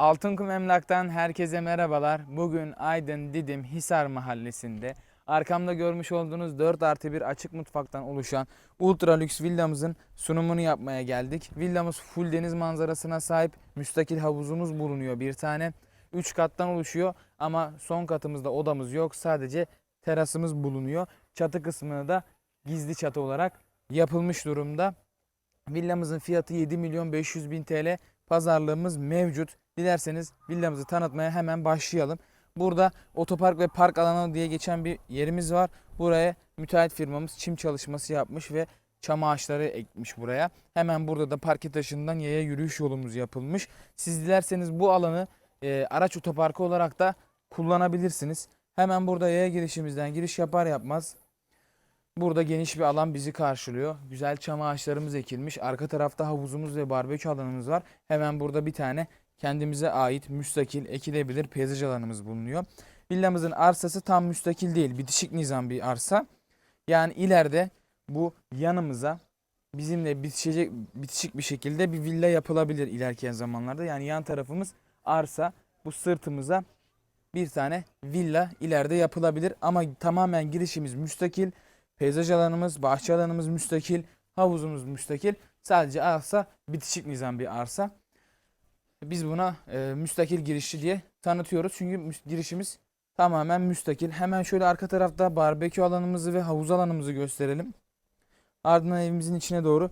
Altınkum Emlak'tan herkese merhabalar. Bugün Aydın Didim Hisar Mahallesi'nde arkamda görmüş olduğunuz 4 artı 1 açık mutfaktan oluşan ultra lüks villamızın sunumunu yapmaya geldik. Villamız full deniz manzarasına sahip müstakil havuzumuz bulunuyor bir tane. 3 kattan oluşuyor ama son katımızda odamız yok. Sadece terasımız bulunuyor. Çatı kısmını da gizli çatı olarak yapılmış durumda. Villamızın fiyatı 7 milyon 500 bin TL. Pazarlığımız mevcut. Dilerseniz villamızı tanıtmaya hemen başlayalım. Burada otopark ve park alanı diye geçen bir yerimiz var. Buraya müteahhit firmamız çim çalışması yapmış ve çam ağaçları ekmiş buraya. Hemen burada da parke taşından yaya yürüyüş yolumuz yapılmış. Siz dilerseniz bu alanı e, araç otoparkı olarak da kullanabilirsiniz. Hemen burada yaya girişimizden giriş yapar yapmaz Burada geniş bir alan bizi karşılıyor. Güzel çam ağaçlarımız ekilmiş. Arka tarafta havuzumuz ve barbekü alanımız var. Hemen burada bir tane kendimize ait müstakil ekilebilir peyzaj alanımız bulunuyor. Villamızın arsası tam müstakil değil. Bitişik nizam bir arsa. Yani ileride bu yanımıza bizimle bitişecek bitişik bir şekilde bir villa yapılabilir ilerleyen zamanlarda. Yani yan tarafımız arsa. Bu sırtımıza bir tane villa ileride yapılabilir ama tamamen girişimiz müstakil. Peyzaj alanımız, bahçe alanımız müstakil, havuzumuz müstakil. Sadece arsa bitişik nizam bir arsa. Biz buna e, müstakil girişi diye tanıtıyoruz. Çünkü girişimiz tamamen müstakil. Hemen şöyle arka tarafta barbekü alanımızı ve havuz alanımızı gösterelim. Ardından evimizin içine doğru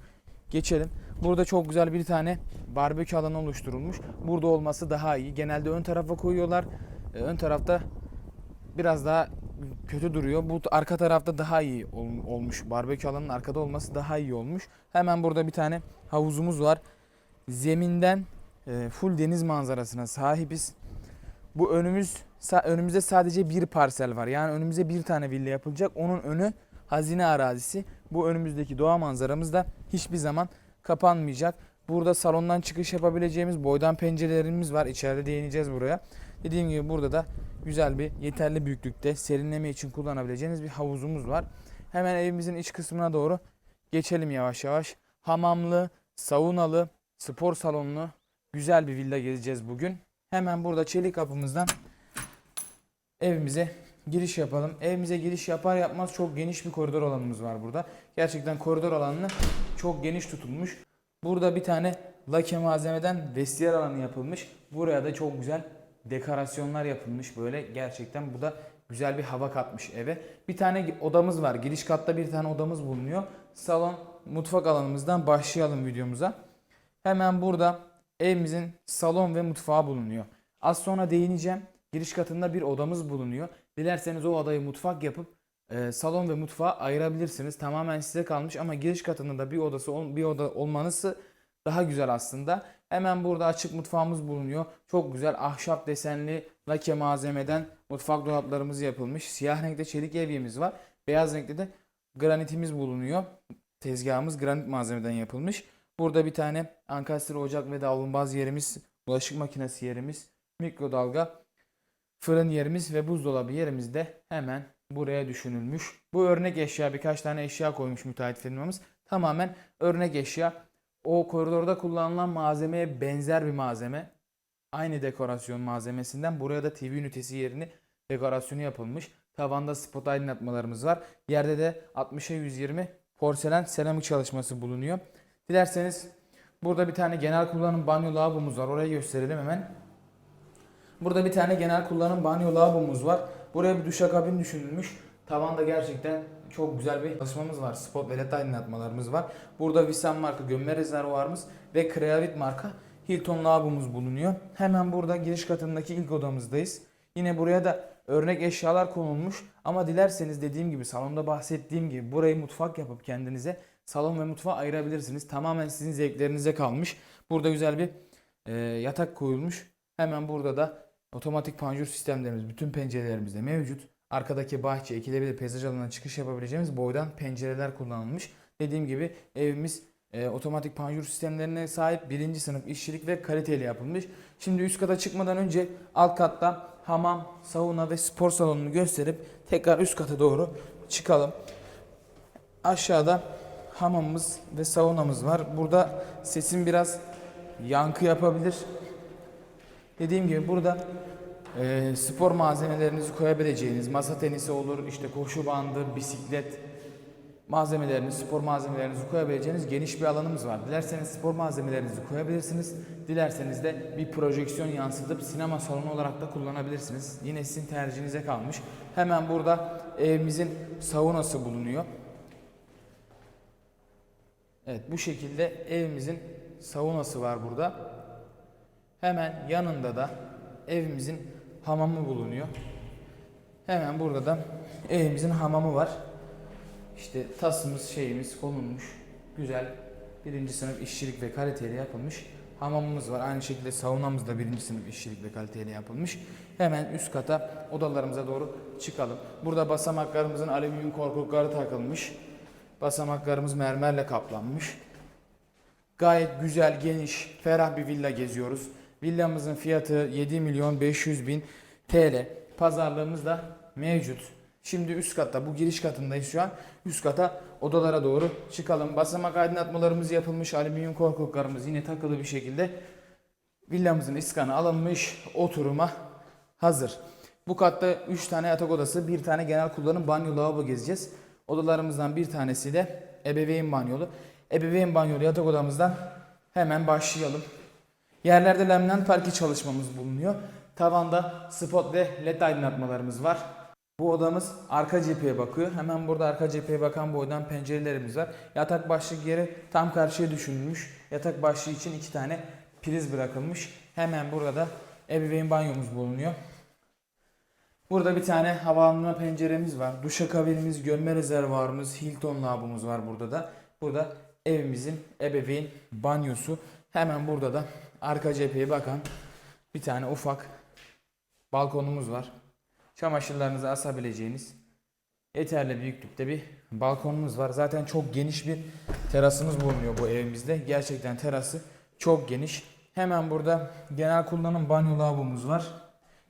geçelim. Burada çok güzel bir tane barbekü alanı oluşturulmuş. Burada olması daha iyi. Genelde ön tarafa koyuyorlar. E, ön tarafta biraz daha kötü duruyor. Bu arka tarafta daha iyi ol- olmuş. Barbekü alanının arkada olması daha iyi olmuş. Hemen burada bir tane havuzumuz var. Zeminden e, full deniz manzarasına sahibiz. Bu önümüz önümüzde sadece bir parsel var. Yani önümüze bir tane villa yapılacak. Onun önü hazine arazisi. Bu önümüzdeki doğa manzaramız da hiçbir zaman kapanmayacak. Burada salondan çıkış yapabileceğimiz boydan pencerelerimiz var. İçeride değineceğiz buraya. Dediğim gibi burada da güzel bir yeterli büyüklükte serinleme için kullanabileceğiniz bir havuzumuz var. Hemen evimizin iç kısmına doğru geçelim yavaş yavaş. Hamamlı, saunalı, spor salonlu güzel bir villa gezeceğiz bugün. Hemen burada çelik kapımızdan evimize giriş yapalım. Evimize giriş yapar yapmaz çok geniş bir koridor alanımız var burada. Gerçekten koridor alanını çok geniş tutulmuş. Burada bir tane lake malzemeden vestiyer alanı yapılmış. Buraya da çok güzel dekorasyonlar yapılmış böyle. Gerçekten bu da güzel bir hava katmış eve. Bir tane odamız var. Giriş katta bir tane odamız bulunuyor. Salon, mutfak alanımızdan başlayalım videomuza. Hemen burada evimizin salon ve mutfağı bulunuyor. Az sonra değineceğim. Giriş katında bir odamız bulunuyor. Dilerseniz o odayı mutfak yapıp e, salon ve mutfağı ayırabilirsiniz. Tamamen size kalmış ama giriş katında da bir odası bir oda olmanızı daha güzel aslında. Hemen burada açık mutfağımız bulunuyor. Çok güzel ahşap desenli lake malzemeden mutfak dolaplarımız yapılmış. Siyah renkte çelik evyemiz var. Beyaz renkte de granitimiz bulunuyor. Tezgahımız granit malzemeden yapılmış. Burada bir tane ankastre ocak ve davlumbaz yerimiz, bulaşık makinesi yerimiz, mikrodalga, fırın yerimiz ve buzdolabı yerimiz de hemen buraya düşünülmüş. Bu örnek eşya birkaç tane eşya koymuş müteahhit firmamız. Tamamen örnek eşya. O koridorda kullanılan malzemeye benzer bir malzeme. Aynı dekorasyon malzemesinden buraya da TV ünitesi yerini dekorasyonu yapılmış. Tavanda spot aydınlatmalarımız var. Yerde de 60'a 120 porselen seramik çalışması bulunuyor. Dilerseniz burada bir tane genel kullanım banyo lavabomuz var. Orayı gösterelim hemen. Burada bir tane genel kullanım banyo lavabomuz var. Buraya bir duşakabin düşünülmüş. Tavanda gerçekten çok güzel bir çalışmamız var. Spot ve led aydınlatmalarımız var. Burada Visan marka gömme rezervuarımız ve Creavit marka Hilton lavabomuz bulunuyor. Hemen burada giriş katındaki ilk odamızdayız. Yine buraya da örnek eşyalar konulmuş. Ama dilerseniz dediğim gibi salonda bahsettiğim gibi burayı mutfak yapıp kendinize salon ve mutfağı ayırabilirsiniz. Tamamen sizin zevklerinize kalmış. Burada güzel bir e, yatak koyulmuş. Hemen burada da otomatik panjur sistemlerimiz bütün pencerelerimizde mevcut. Arkadaki bahçe, ekilebilir peyzaj alanına çıkış yapabileceğimiz boydan pencereler kullanılmış. Dediğim gibi evimiz e, otomatik panjur sistemlerine sahip birinci sınıf işçilik ve kaliteli yapılmış. Şimdi üst kata çıkmadan önce alt katta hamam, sauna ve spor salonunu gösterip tekrar üst kata doğru çıkalım. Aşağıda hamamımız ve saunamız var. Burada sesim biraz yankı yapabilir. Dediğim gibi burada e, spor malzemelerinizi koyabileceğiniz masa tenisi olur, işte koşu bandı, bisiklet malzemeleriniz, spor malzemelerinizi koyabileceğiniz geniş bir alanımız var. Dilerseniz spor malzemelerinizi koyabilirsiniz. Dilerseniz de bir projeksiyon yansıtıp sinema salonu olarak da kullanabilirsiniz. Yine sizin tercihinize kalmış. Hemen burada evimizin saunası bulunuyor. Evet bu şekilde evimizin saunası var burada. Hemen yanında da evimizin hamamı bulunuyor. Hemen burada da evimizin hamamı var. İşte tasımız şeyimiz konulmuş. Güzel birinci sınıf işçilik ve kaliteyle yapılmış. Hamamımız var. Aynı şekilde saunamız da birinci sınıf işçilik ve kaliteyle yapılmış. Hemen üst kata odalarımıza doğru çıkalım. Burada basamaklarımızın alüminyum korkulukları takılmış. Basamaklarımız mermerle kaplanmış. Gayet güzel, geniş, ferah bir villa geziyoruz. Villamızın fiyatı 7 milyon 500 bin TL. Pazarlığımız da mevcut. Şimdi üst katta, bu giriş katındayız şu an. Üst kata odalara doğru çıkalım. Basamak aydınlatmalarımız yapılmış. Alüminyum korkuluklarımız yine takılı bir şekilde. Villamızın iskanı alınmış. Oturuma hazır. Bu katta 3 tane yatak odası, bir tane genel kullanım banyo lavabo gezeceğiz. Odalarımızdan bir tanesi de ebeveyn banyolu. Ebeveyn banyolu yatak odamızdan hemen başlayalım. Yerlerde laminat parke çalışmamız bulunuyor. Tavanda spot ve led aydınlatmalarımız var. Bu odamız arka cepheye bakıyor. Hemen burada arka cepheye bakan boydan pencerelerimiz var. Yatak başlık yeri tam karşıya düşünülmüş. Yatak başlığı için iki tane priz bırakılmış. Hemen burada da ebeveyn banyomuz bulunuyor. Burada bir tane hava alma penceremiz var. Duşakabinimiz, gömme rezervuarımız, Hilton lavabomuz var burada da. Burada evimizin ebeveyn banyosu. Hemen burada da arka cepheye bakan bir tane ufak balkonumuz var. Çamaşırlarınızı asabileceğiniz yeterli büyüklükte bir balkonumuz var. Zaten çok geniş bir terasımız bulunuyor bu evimizde. Gerçekten terası çok geniş. Hemen burada genel kullanım banyo lavabomuz var.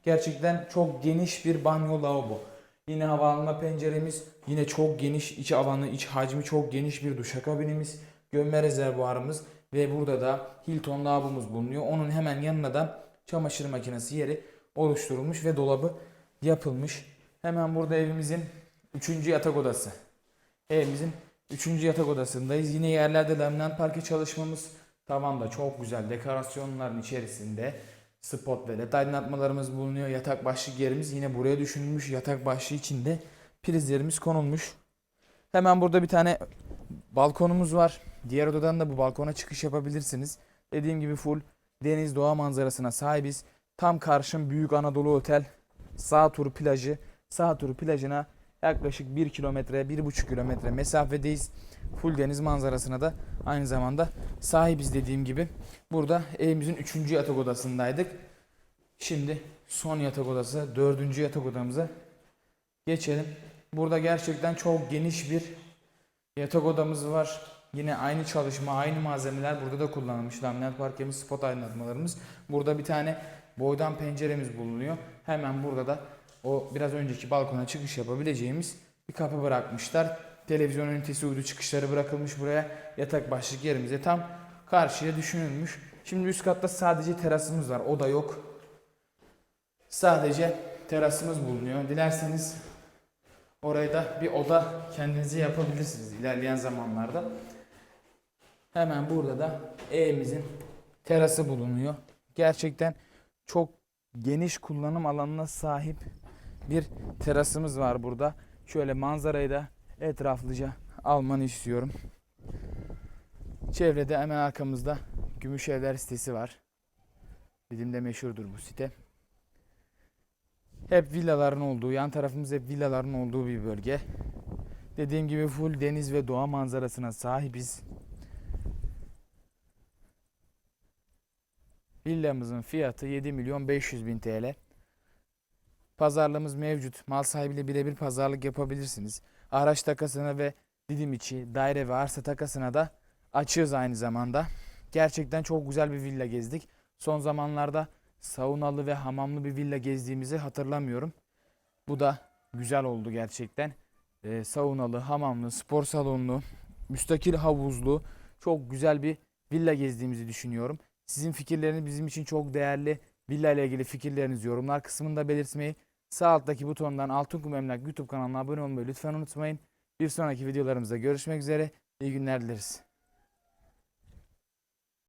Gerçekten çok geniş bir banyo lavabo. Yine hava alma penceremiz, yine çok geniş iç alanı, iç hacmi çok geniş bir duşakabinimiz, gömme rezervuarımız ve burada da Hilton lavabomuz bulunuyor. Onun hemen yanına da çamaşır makinesi yeri oluşturulmuş ve dolabı yapılmış. Hemen burada evimizin 3. yatak odası. Evimizin 3. yatak odasındayız. Yine yerlerde laminat parke çalışmamız tavanda çok güzel dekorasyonların içerisinde spot ve led aydınlatmalarımız bulunuyor. Yatak başlık yerimiz yine buraya düşünülmüş. Yatak başlığı içinde prizlerimiz konulmuş. Hemen burada bir tane balkonumuz var. Diğer odadan da bu balkona çıkış yapabilirsiniz. Dediğim gibi full deniz doğa manzarasına sahibiz. Tam karşım Büyük Anadolu Otel sağ tur plajı. Sağ tur plajına yaklaşık 1 kilometre, 1,5 kilometre mesafedeyiz. Full deniz manzarasına da aynı zamanda sahibiz dediğim gibi. Burada evimizin 3. yatak odasındaydık. Şimdi son yatak odası, 4. yatak odamıza geçelim. Burada gerçekten çok geniş bir yatak odamız var. Yine aynı çalışma, aynı malzemeler burada da kullanılmış. Laminat parkemiz, spot aydınlatmalarımız. Burada bir tane boydan penceremiz bulunuyor. Hemen burada da o biraz önceki balkona çıkış yapabileceğimiz bir kapı bırakmışlar. Televizyon ünitesi uydu çıkışları bırakılmış buraya. Yatak başlık yerimize tam karşıya düşünülmüş. Şimdi üst katta sadece terasımız var. O da yok. Sadece terasımız bulunuyor. Dilerseniz orayı da bir oda kendinize yapabilirsiniz ilerleyen zamanlarda. Hemen burada da evimizin terası bulunuyor. Gerçekten çok geniş kullanım alanına sahip bir terasımız var burada. Şöyle manzarayı da etraflıca almanı istiyorum. Çevrede hemen arkamızda Gümüşevler sitesi var. Didim'de meşhurdur bu site. Hep villaların olduğu, yan tarafımız hep villaların olduğu bir bölge. Dediğim gibi full deniz ve doğa manzarasına sahibiz. Villamızın fiyatı 7 milyon 500 bin TL. Pazarlığımız mevcut. Mal sahibiyle birebir pazarlık yapabilirsiniz. Araç takasına ve didim içi, daire ve arsa takasına da açığız aynı zamanda. Gerçekten çok güzel bir villa gezdik. Son zamanlarda saunalı ve hamamlı bir villa gezdiğimizi hatırlamıyorum. Bu da güzel oldu gerçekten. Ee, saunalı, hamamlı, spor salonlu, müstakil havuzlu çok güzel bir villa gezdiğimizi düşünüyorum. Sizin fikirleriniz bizim için çok değerli. villa ile ilgili fikirlerinizi yorumlar kısmında belirtmeyi, sağ alttaki butondan Altınkum Emlak YouTube kanalına abone olmayı lütfen unutmayın. Bir sonraki videolarımızda görüşmek üzere. İyi günler dileriz.